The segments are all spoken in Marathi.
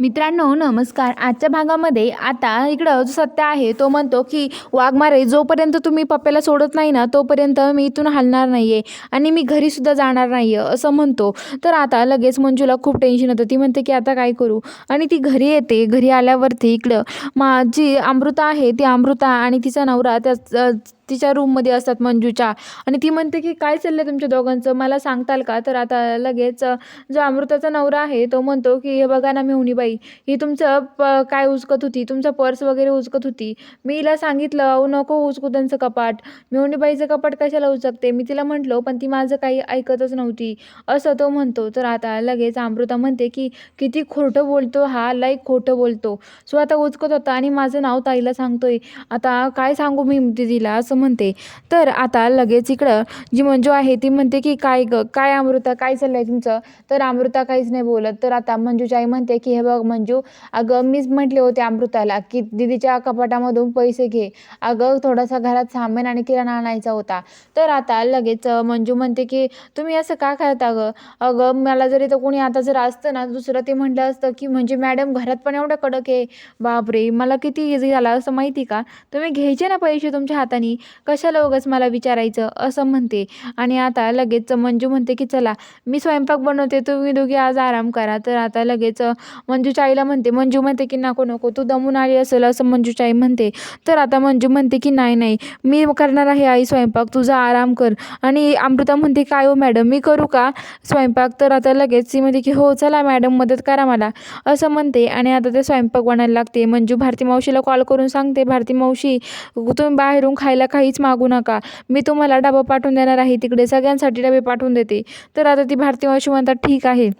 मित्रांनो नमस्कार. आजच्या भागामध्ये आता इकडं जो सत्य आहे तो म्हणतो की वाघमारे जोपर्यंत तुम्ही पप्प्याला सोडत नाही ना तोपर्यंत मी इथून हलणार नाही आहे आणि मी घरीसुद्धा जाणार नाही आहे असं म्हणतो. तर आता लगेच मंजूला खूप टेन्शन होतं ती म्हणते की आता काय करू? आणि ती घरी येते. घरी आल्यावरती इकडं माझी अमृता आहे ती अमृता आणि तिचा नवरा त्या तिच्या रूममध्ये असतात मंजूच्या. आणि ती म्हणते की काय चाललं आहे तुमच्या दोघांचं? मला सांगताल का? तर आता लगेच जो अमृताचा नवरा आहे तो म्हणतो की हे बघा ना मेहुणीबाई ही तुमचं प काय उचकत होती? तुमचा पर्स वगैरे उचकत होती? मी हिला सांगितलं अहो नको उचकू त्यांचं कपाट. मेहुणीबाईचं कपाट कशाला उचकते? मी तिला म्हटलं पण ती माझं काही ऐकतच नव्हती. असं तो म्हणतो. तर आता लगेच अमृता म्हणते की किती खोटं बोलतो हा लाईक खोटं बोलतो. सो आता उचकत होता आणि माझं नाव ताईला सांगतोय. आता काय सांगू मी दीदीला असं म्हणते. तर आता लगेच इकडं जी मंजू आहे ती म्हणते की काय ग? काय अमृता? काय चाललंय तुमचं? तर अमृता काहीच नाही बोलत. तर आता मंजूची आई म्हणते की हे बघ मंजू अगं मीच म्हटले होते अमृताला की दीदीच्या कपाटामधून पैसे घे. अगं थोडासा घरात सामान आणि किराणा आणायचा होता. तर आता लगेच मंजू म्हणते की तुम्ही असं का करता गं? अगं मला जरी तर कोणी आता जर असतं ना दुसरं ते म्हटलं असतं की म्हणजे मॅडम घरात पण एवढं कडक आहे. बापरे! मला किती इझी झाला असं माहिती का? तुम्ही घ्यायचे ना पैसे तुमच्या हाताने? कशाला उगाच मला विचारायचं? असं म्हणते. आणि आता लगेच मंजू म्हणते की चला मी स्वयंपाक बनवते तुम्ही दोघी आज आराम करा. तर आता लगेच मंजूच्या आईला म्हणते मंजू म्हणते की नको नको तू दमून आली असेल असं मंजूच्या आई म्हणते. तर आता मंजू म्हणते की नाही नाही मी करणार आहे आई स्वयंपाक तुझा आराम कर. आणि अमृता म्हणते काय हो मॅडम मी करू का स्वयंपाक? तर आता लगेच ती म्हणते की हो चला मॅडम मदत करा मला. असं म्हणते. आणि आता ते स्वयंपाक बनायला लागते. मंजू भारती मावशीला कॉल करून सांगते भारती मावशी तुम्ही बाहेरून खायला काहीच मागू नका. मी तुम्हाला डबा पाठवून देणार आहे तिकडे. सगळ्यांसाठी डबे पाठवून देते. तर आता ती भारती मावशी म्हणतात ठीक आहे.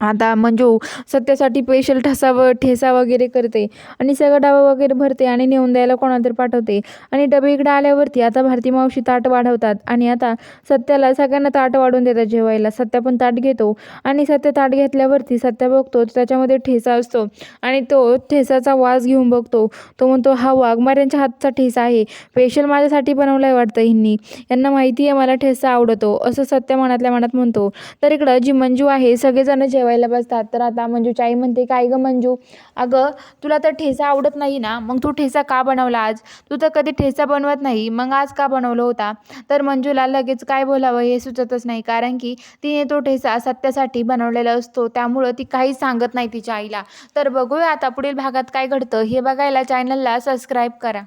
आता मंजू सत्यासाठी स्पेशल ठसा व ठेसा वगैरे करते आणि सगळं डबा वगैरे भरते आणि नेऊन द्यायला कोणाला पाठवते. आणि डबे इकडे आल्यावरती आता भारती मावशी ताट वाढवतात आणि आता सत्याला सगळ्यांना ताट वाढून देतात जेवायला. सत्या पण ताट घेतो आणि सत्य ताट घेतल्यावरती सत्या बघतो त्याच्यामध्ये ठेसा असतो आणि तो ठेसाचा वास घेऊन बघतो. तो म्हणतो हा वाघमाऱ्यांच्या हातचा ठेसा आहे. स्पेशल माझ्यासाठी बनवला आहे वाटतं ह्यांनी. यांना माहिती आहे मला ठेसा आवडतो. असं सत्य मनातल्या मनात म्हणतो. तर इकडं जी मंजू आहे सगळेजण जेवायला बसतात. तर आता मंजूची आई म्हणते काय गं मंजू अगं तुला तर ठेसा आवडत नाही ना? मग तू ठेसा का बनवला आज? तू तर कधी ठेसा बनवत नाही. मग आज का बनवलं होता? तर मंजूला लगेच काय बोलावं हे सुचतच नाही. कारण की तिने तो ठेसा सत्यासाठी बनवलेला असतो. त्यामुळं ती काहीच सांगत नाही तिच्या आईला. तर बघूया आता पुढील भागात काय घडतं. हे बघायला चॅनलला सबस्क्राईब करा.